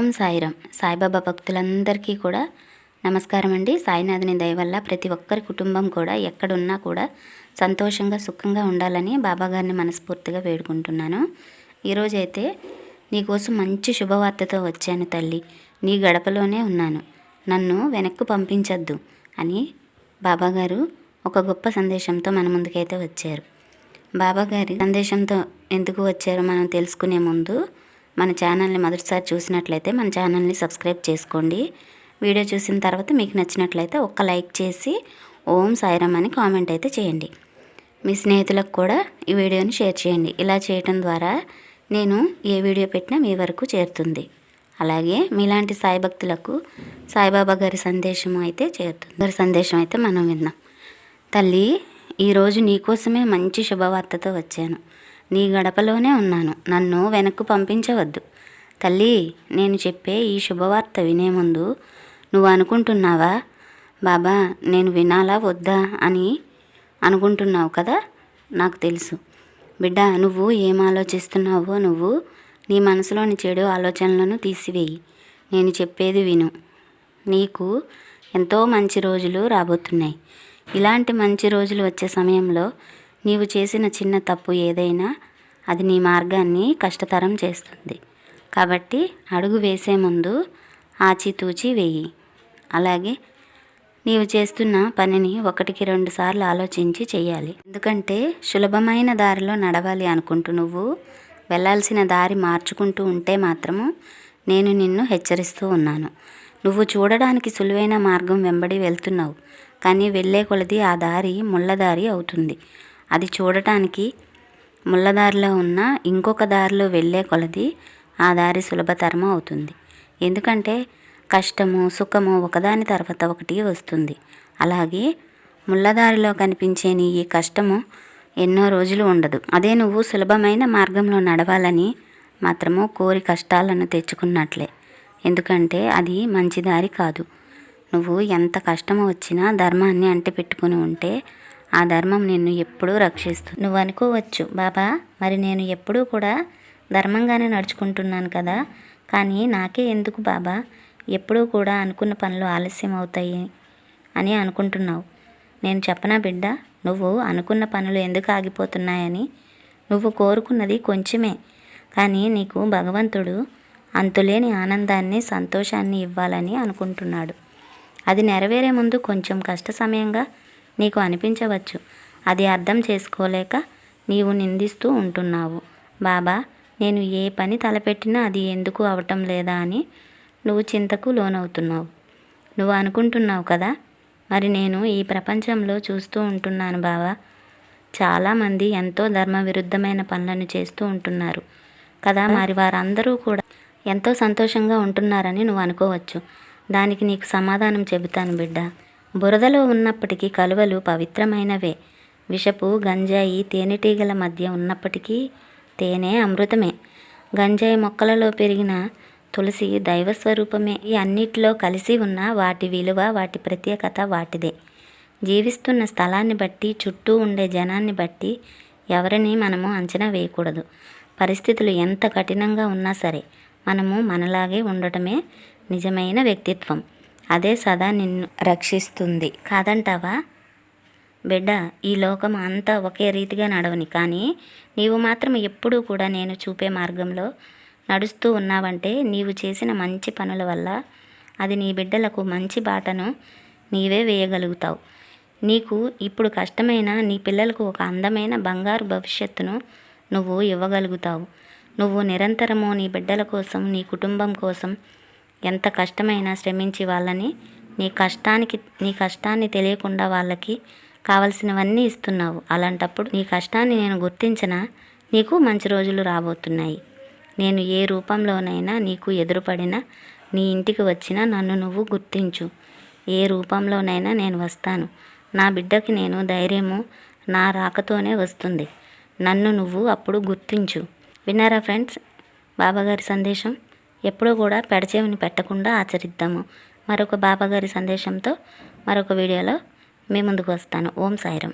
ఓం సాయిరామ్. సాయిబాబా భక్తులందరికీ కూడా నమస్కారం అండి. సాయినాథుని దయ వల్ల ప్రతి ఒక్కరి కుటుంబం కూడా ఎక్కడున్నా కూడా సంతోషంగా సుఖంగా ఉండాలని బాబాగారిని మనస్ఫూర్తిగా వేడుకుంటున్నాను. ఈరోజైతే నీకోసం మంచి శుభవార్తతో వచ్చాను తల్లి. నీ గడపలోనే ఉన్నాను. నన్ను వెనక్కు పంపించద్దు అని బాబాగారు ఒక గొప్ప సందేశంతో మన ముందుకైతే వచ్చారు. బాబాగారి సందేశంతో ఎందుకు వచ్చారో మనం తెలుసుకునే ముందు మన ఛానల్ని మొదటిసారి చూసినట్లయితే మన ఛానల్ని సబ్స్క్రైబ్ చేసుకోండి. వీడియో చూసిన తర్వాత మీకు నచ్చినట్లయితే ఒక్క లైక్ చేసి ఓం సాయిరామ్ అని కామెంట్ అయితే చేయండి. మీ స్నేహితులకు కూడా ఈ వీడియోని షేర్ చేయండి. ఇలా చేయటం ద్వారా నేను ఏ వీడియో పెట్టినా మీ వరకు చేరుతుంది. అలాగే మీలాంటి సాయి భక్తులకు సాయిబాబా గారి సందేశం అయితే చేరుతుంది. గారి సందేశం అయితే మనం విందాం తల్లి ఈరోజు నీకోసమే మంచి శుభవార్తతో వచ్చాను. నీ గడపలోనే ఉన్నాను. నన్ను వెనక్కు పంపించవద్దు. తల్లి నేను చెప్పే ఈ శుభవార్త వినే ముందు నువ్వు అనుకుంటున్నావా? బాబా నేను వినాలా వద్దా అని అనుకుంటున్నావు కదా? నాకు తెలుసు. బిడ్డ నువ్వు ఏం ఆలోచిస్తున్నావో నువ్వు నీ మనసులోని చెడు ఆలోచనలను తీసివేయి. నేను చెప్పేది విను. నీకు ఎంతో మంచి రోజులు రాబోతున్నాయి. ఇలాంటి మంచి రోజులు వచ్చే సమయంలో నీవు చేసిన చిన్న తప్పు ఏదైనా అది నీ మార్గాన్ని కష్టతరం చేస్తుంది. కాబట్టి అడుగు వేసే ముందు ఆచితూచి వేయి. అలాగే నీవు చేస్తున్న పనిని ఒకటికి రెండు సార్లు ఆలోచించి చేయాలి ఎందుకంటే సులభమైన దారిలో నడవాలి అనుకుంటూ నువ్వు వెళ్ళాల్సిన దారి మార్చుకుంటూ ఉంటే మాత్రము నేను నిన్ను హెచ్చరిస్తూ ఉన్నాను. నువ్వు చూడడానికి సులువైన మార్గం వెంబడి వెళ్తున్నావు. కానీ వెళ్ళే కొలది ఆ దారి ముళ్ళదారి అవుతుంది. అది చూడటానికి ముళ్ళదారిలో ఉన్న ఇంకొక దారిలో వెళ్ళే కొలది ఆ దారి సులభతరం అవుతుంది. ఎందుకంటే కష్టము సుఖము ఒకదాని తర్వాత ఒకటి వస్తుంది. అలాగే ముళ్ళదారిలో కనిపించే నీ ఈ కష్టము ఎన్నో రోజులు ఉండదు. అదే నువ్వు సులభమైన మార్గంలో నడవాలని మాత్రము కోరి కష్టాలను తెచ్చుకున్నట్లే. ఎందుకంటే అది మంచి దారి కాదు. నువ్వు ఎంత కష్టం వచ్చినా ధర్మాన్ని అంటిపెట్టుకుని ఉంటే ఆ ధర్మం నిన్ను ఎప్పుడూ రక్షిస్తుంది నువ్వు అనుకోవచ్చు బాబా మరి నేను ఎప్పుడూ కూడా ధర్మంగానే నడుచుకుంటున్నాను కదా? కానీ నాకే ఎందుకు బాబా? ఎప్పుడూ కూడా అనుకున్న పనులు ఆలస్యం అవుతాయి అని అనుకుంటున్నావు. నేను చెప్పనా బిడ్డ? నువ్వు అనుకున్న పనులు ఎందుకు ఆగిపోతున్నాయని? నువ్వు కోరుకున్నది కొంచెమే. కానీ నీకు భగవంతుడు అంతులేని ఆనందాన్ని సంతోషాన్ని ఇవ్వాలని అనుకుంటున్నాడు. అది నెరవేరే ముందు కొంచెం కష్ట సమయంగా నీకు అనిపించవచ్చు. అది అర్థం చేసుకోలేక నీవు నిందిస్తూ ఉంటున్నావు. బాబా నేను ఏ పని తలపెట్టినా అది ఎందుకు అవటం లేదా అని నువ్వు చింతకు లోనవుతున్నావు. నువ్వు అనుకుంటున్నావు కదా? మరి నేను ఈ ప్రపంచంలో చూస్తూ ఉంటున్నాను బావా. చాలామంది ఎంతో ధర్మ విరుద్ధమైన పనులను చేస్తూ ఉంటున్నారు. కదా మరి వారందరూ కూడా ఎంతో సంతోషంగా ఉంటున్నారని నువ్వు అనుకోవచ్చు. దానికి నీకు సమాధానం చెబుతాను బిడ్డ. బురదలో ఉన్నప్పటికీ కలువలు పవిత్రమైనవే. విషపు గంజాయి తేనెటీగల మధ్య ఉన్నప్పటికీ తేనె అమృతమే. గంజాయి మొక్కలలో పెరిగిన తులసి దైవస్వరూపమే. ఈ అన్నిటిలో కలిసి ఉన్న వాటి విలువ వాటి ప్రత్యేకత వాటిదే. జీవిస్తున్న స్థలాన్ని బట్టి చుట్టూ ఉండే జనాన్ని బట్టి ఎవరిని మనము అంచనా వేయకూడదు. పరిస్థితులు ఎంత కఠినంగా ఉన్నా సరే మనము మనలాగే ఉండటమే నిజమైన వ్యక్తిత్వం. అదే సదా నిన్ను రక్షిస్తుంది. కాదంటావా? బిడ్డ ఈ లోకం అంతా ఒకే రీతిగా నడవని కానీ నీవు మాత్రం ఎప్పుడూ కూడా నేను చూపే మార్గంలో నడుస్తూ ఉన్నావంటే నీవు చేసిన మంచి పనుల వల్ల అది నీ బిడ్డలకు మంచి బాటను నీవే వేయగలుగుతావు. నీకు ఇప్పుడు కష్టమైన నీ పిల్లలకు ఒక అందమైన బంగారు భవిష్యత్తును నువ్వు ఇవ్వగలుగుతావు. నువ్వు నిరంతరము నీ బిడ్డల కోసం నీ కుటుంబం కోసం ఎంత కష్టమైనా శ్రమించి వాళ్ళని నీ కష్టానికి నీ కష్టాన్ని తెలియకుండా వాళ్ళకి కావలసినవన్నీ ఇస్తున్నావు. అలాంటప్పుడు నీ కష్టాన్ని నేను గుర్తించిన నీకు మంచి రోజులు రాబోతున్నాయి. నేను ఏ రూపంలోనైనా నీకు ఎదురుపడినా నీ ఇంటికి వచ్చినా నన్ను నువ్వు గుర్తించు. ఏ రూపంలోనైనా నేను వస్తాను. నా బిడ్డకి నేను ధైర్యము నా రాకతోనే వస్తుంది. నన్ను నువ్వు అప్పుడు గుర్తించు. విన్నారా ఫ్రెండ్స్? బాబాగారి సందేశం? ఎప్పుడూ కూడా పెడచేవిని పెట్టకుండా ఆచరిద్దాము. మరొక బాబాగారి సందేశంతో మరొక వీడియోలో మీ ముందుకు వస్తాను. ఓం సాయిరం